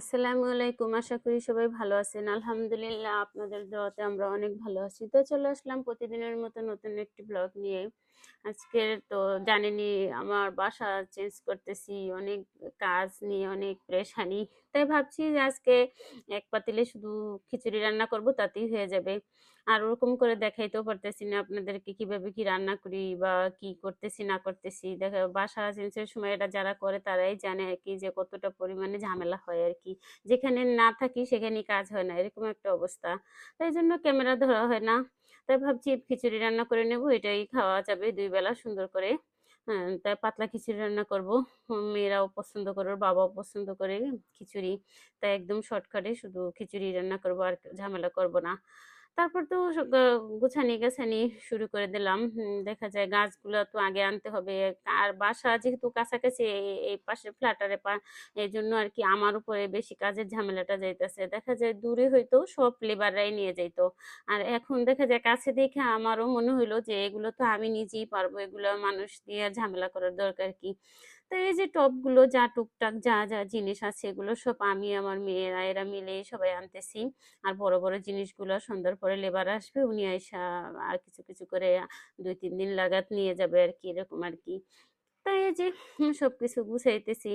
আসসালামু আলাইকুম। আশা করি সবাই ভালো আছেন। আলহামদুলিল্লাহ আপনাদের দোয়াতে আমরা অনেক ভালো আছি। তো চলে আসলাম প্রতিদিনের মতো নতুন একটি ব্লগ নিয়ে। আজকে তো জানেনি আমার বাসা চেঞ্জ করতেছি, অনেক কাজ নিয়ে অনেক প্রেশানি তাই ভাবছি যে আজকে এক পাতিলে শুধু খিচুড়ি রান্না করব, তাতেই হয়ে যাবে। আর ওরকম করে দেখাইতেও পারতেছি না আপনাদেরকে কীভাবে কি রান্না করি বা কি করতেছি, না করতেছি। দেখা, বাসা চেঞ্জের সময় এটা যারা করে তারাই জানে আর কি যে কতটা পরিমাণে ঝামেলা হয় আর কি। যেখানে না থাকি সেখানেই কাজ হয় না, এরকম একটা অবস্থা। তাই জন্য ক্যামেরা ধরা হয় না। তাই ভাবছি খিচুড়ি রান্না করে নেব, এটাই খাওয়া যাবে দুই বেলা সুন্দর করে। হ্যাঁ তাই পাতলা খিচুড়ি রান্না করব। মেয়েরাও পছন্দ করে বাবাও পছন্দ করে খিচুড়ি। তাই একদম শর্টকাটে শুধু খিচুড়ি রান্না করব আর ঝামেলা করব না। তারপর তো গোছানি গাছানি শুরু করে দিলাম। দেখা যায় গাছগুলো তো আগে আনতে হবে। আর বাসা যেহেতু কাছাকাছি এই পাশের ফ্ল্যাটারে পা, এই জন্য আর কি আমার উপরে বেশি কাজের ঝামেলাটা যাইতেছে। দেখা যায় দূরে হইতো সব লেবাররাই নিয়ে যাইত। আর এখন দেখা যায় কাছে দেখে আমারও মনে হইল যে এগুলো তো আমি নিজেই পারব। এগুলো মানুষ দিয়ে ঝামেলা করার দরকার কি? তো এই যে টবগুলো যা টুকটাক যা, যা জিনিস আছে এগুলো সব আমি আমার মেয়েরা এরা মিলে সবাই আনতেছি। আর বড়, বড় জিনিসগুলো সন্ধ্যার পরে লেবার আসবে উনি আইসা আর কিছু, কিছু করে ২-৩ দিন লাগাত নিয়ে যাবে আর কি এরকম আর কি তাই যে সব সবকিছু গুছাইতেছি।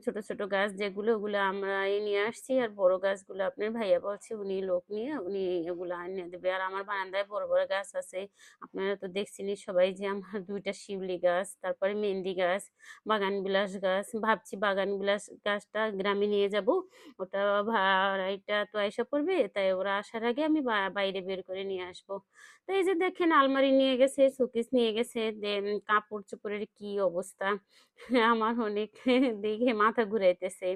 ছোট, ছোট গাছ যেগুলো ওগুলো আমরাই নিয়ে আসছি। আর বড় গাছগুলো আপনার ভাইয়া বলছে উনি লোক নিয়ে উনি এগুলো আইনা দেবে। আর আমার বারান্দায় বড়, বড় গাছ আছে। আপনারা তো দেখছেনই সবাই যে আমার ২ টা শিউলি গাছ, তারপরে মেহেন্দি গাছ, বাগান বিলাস গাছ। ভাবছি বাগান বিলাস গাছটা গ্রামে নিয়ে যাব। ওটা ভাড়াইটা তো আইসা পড়বে। তাই ওরা আসার আগে আমি বাইরে বের করে নিয়ে আসব। তো এই যে দেখেন আলমারি নিয়ে গেছে, শোকেস নিয়ে গেছে। দেন কাপড়-চোপড়ের কি অবস্থা! আমার অনেক দেখে মাথা ঘুরাইতেছে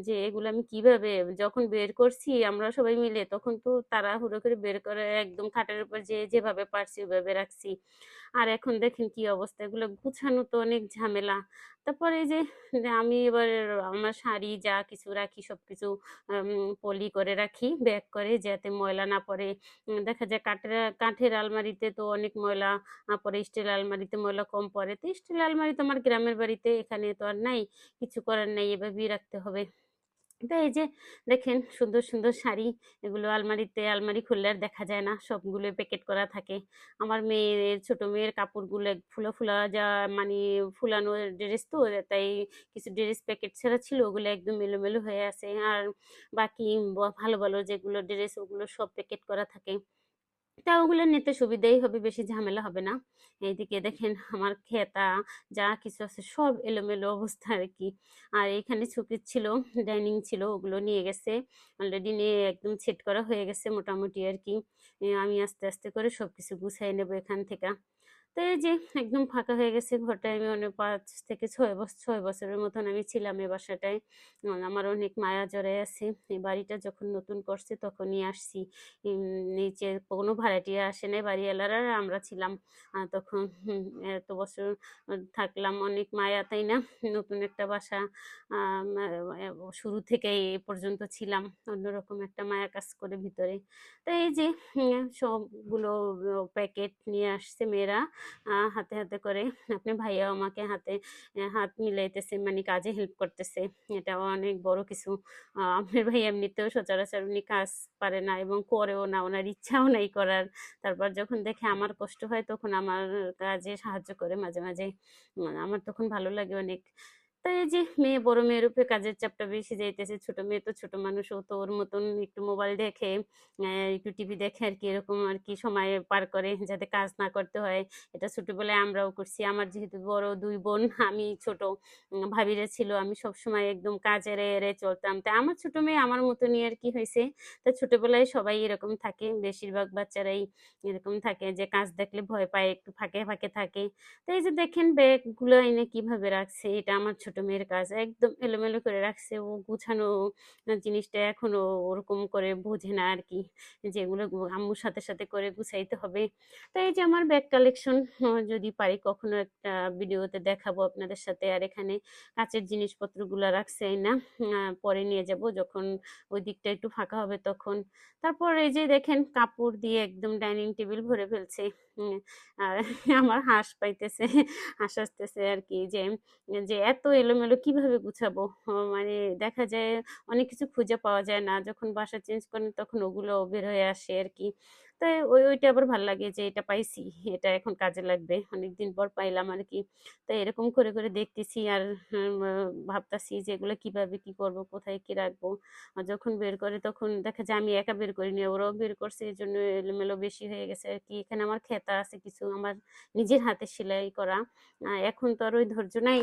যে, এগুলো আমি কীভাবে যখন বের করছি আমরা সবাই মিলে তখন তো তারা হুড়ো করে বের করে একদম খাটের উপর যে, যেভাবে পারছি ওভাবে রাখছি। আর এখন দেখেন কি অবস্থা এগুলো গুছানো তো অনেক ঝামেলা। তারপরে এই যে আমি এবার আমার শাড়ি যা কিছু রাখি সব কিছু পলি করে রাখি ব্যাগ করে যাতে ময়লা না পড়ে। দেখা যায় কাঠের কাঠের আলমারিতে তো অনেক ময়লা পড়ে, স্টিল আলমারিতে ময়লা কম পড়ে। তো স্টিল আলমারি তো আমার গ্রামের বাড়িতে, এখানে তো আর নাই। কিছু করার নাই, এভাবেই রাখতে হবে। তো এই যে দেখেন সুন্দর, সুন্দর শাড়ি এগুলো আলমারিতে আলমারি খুললে আর দেখা যায় না। সবগুলো প্যাকেট করা থাকে। আমার মেয়ের ছোট মেয়ের কাপড়গুলো ফুলা, ফুলা যা মানে ফুলানো ড্রেস তো তাই কিছু ড্রেস প্যাকেট ছাড়া ছিল ওগুলো একদম এলোমেলো হয়ে আছে। আর বাকি ভালো, ভালো যেগুলো ড্রেস ওগুলো সব প্যাকেট করা থাকে। তা ওগুলো নিতে সুবিধাই হবে, বেশি ঝামেলা হবে না। এইদিকে দেখেন আমার খেতা যা কিছু আছে সব এলোমেলো অবস্থা আর কি আর এখানে শোকেস ছিল, ডাইনিং ছিল ওগুলো নিয়ে গেছে। অলরেডি নিয়ে একদম সেট করা হয়ে গেছে মোটামুটি আর কি আমি আস্তে, আস্তে করে সব কিছু গুছাই নেব এখান থেকে। তো এই যে একদম ফাঁকা হয়ে গেছে ঘরটা আমি অনেক ৫ থেকে ৬ বছ ৬ বছরের মতন আমি ছিলাম এ বাসাটায়। আমার অনেক মায়া জড়ায় আছে। এই বাড়িটা যখন নতুন করছে তখনই আসছি। নিচে কোনো ভাড়াটিয়া আসে নাই বাড়িওয়ালারা আমরা ছিলাম। তখন এত বছর থাকলাম অনেক মায়া, তাই না? নতুন একটা বাসা শুরু থেকেই এ পর্যন্ত ছিলাম। অন্যরকম একটা মায়া কাজ করে ভিতরে। তো এই যে সবগুলো প্যাকেট নিয়ে আসছে মেয়েরা হাতে, হাতে করে। আপনার ভাইয়াও আমাকে হাতে হাত মিলাইতেছে মানে কাজে হেল্প করতেছে। এটাও অনেক বড় কিছু। আপনার ভাই এমনিতেও সচরাচর উনি কাজ পারে না এবং করেও না। ওনার ইচ্ছাও নাই করার। তারপর যখন দেখে আমার কষ্ট হয় তখন আমার কাজে সাহায্য করে মাঝে, মাঝে। আমার তখন ভালো লাগে অনেক। তো এই যে মেয়ে বড় মেয়ের উপরে কাজের চাপটা বেশি যাইতেছে। ছোট মেয়ে তো ছোট মানুষ ও তো ওর মতন একটু মোবাইল দেখে, একটু টিভি দেখে আরকি এরকম আরকি সময় পার করে যাতে কাজ না করতে হয়। এটা ছোটবেলায় আমরাও করছি। আমার যেহেতু বড় ২ বোন, আমি ছোট। ভাবিরা ছিল আমি সবসময় একদম কাজ এড়ে, এড়ে চলতাম। তা আমার ছোট মেয়ে আমার মতনই আর কি হয়েছে তো ছোটবেলায় সবাই এরকম থাকে। বেশিরভাগ বাচ্চারাই এরকম থাকে যে কাজ দেখলে ভয় পায়, একটু ফাঁকে, ফাঁকে থাকে। তো এই যে দেখেন ব্যাগগুলো এনে কীভাবে রাখছে, এটা আমার ছোট মেয়ের কাজ। একদম এলোমেলো করে রাখছে। ও গুছানো জিনিসটা এখনও ওরকম করে বোঝে না আর কি যেগুলো আম্মুর সাথে, সাথে করে গুছাইতে হবে। তো এই যে আমার ব্যাগ কালেকশন যদি পারি কখনো একটা ভিডিওতে দেখাবো আপনাদের সাথে। আর এখানে কাঁচের জিনিসপত্রগুলা রাখছি। আ পরে নিয়ে যাব যখন ওই দিকটা একটু ফাঁকা হবে তখন। তারপর এই যে দেখেন কাপড় দিয়ে একদম ডাইনিং টেবিল ভরে ফেলছে। আর আমার হাঁস পাইতেছে, হাঁস আসতেছে আর কি যে, যে এত এলোমেলো কীভাবে গুছাবো? মানে দেখা যায় অনেক কিছু খুঁজে পাওয়া যায় না। যখন বাসা চেঞ্জ করেন তখন ওগুলো বের হয়ে আসে আর কি তাই ওই ওইটা আবার ভালো লাগে যে এটা পাইছি, এটা এখন কাজে লাগবে। অনেকদিন পর পাইলাম আর কি তাই এরকম করে, করে দেখতেছি আর ভাবতাছি যে এগুলো কীভাবে কি করব, কোথায় কি রাখব। যখন বের করে তখন দেখা যায় আমি একা বের করিনি, ওরাও বের করছে এই জন্য এলোমেলো বেশি হয়ে গেছে আর কি এখানে আমার খেতা আছে কিছু আমার নিজের হাতে সেলাই করা। এখন তো আর ওই ধৈর্য নাই।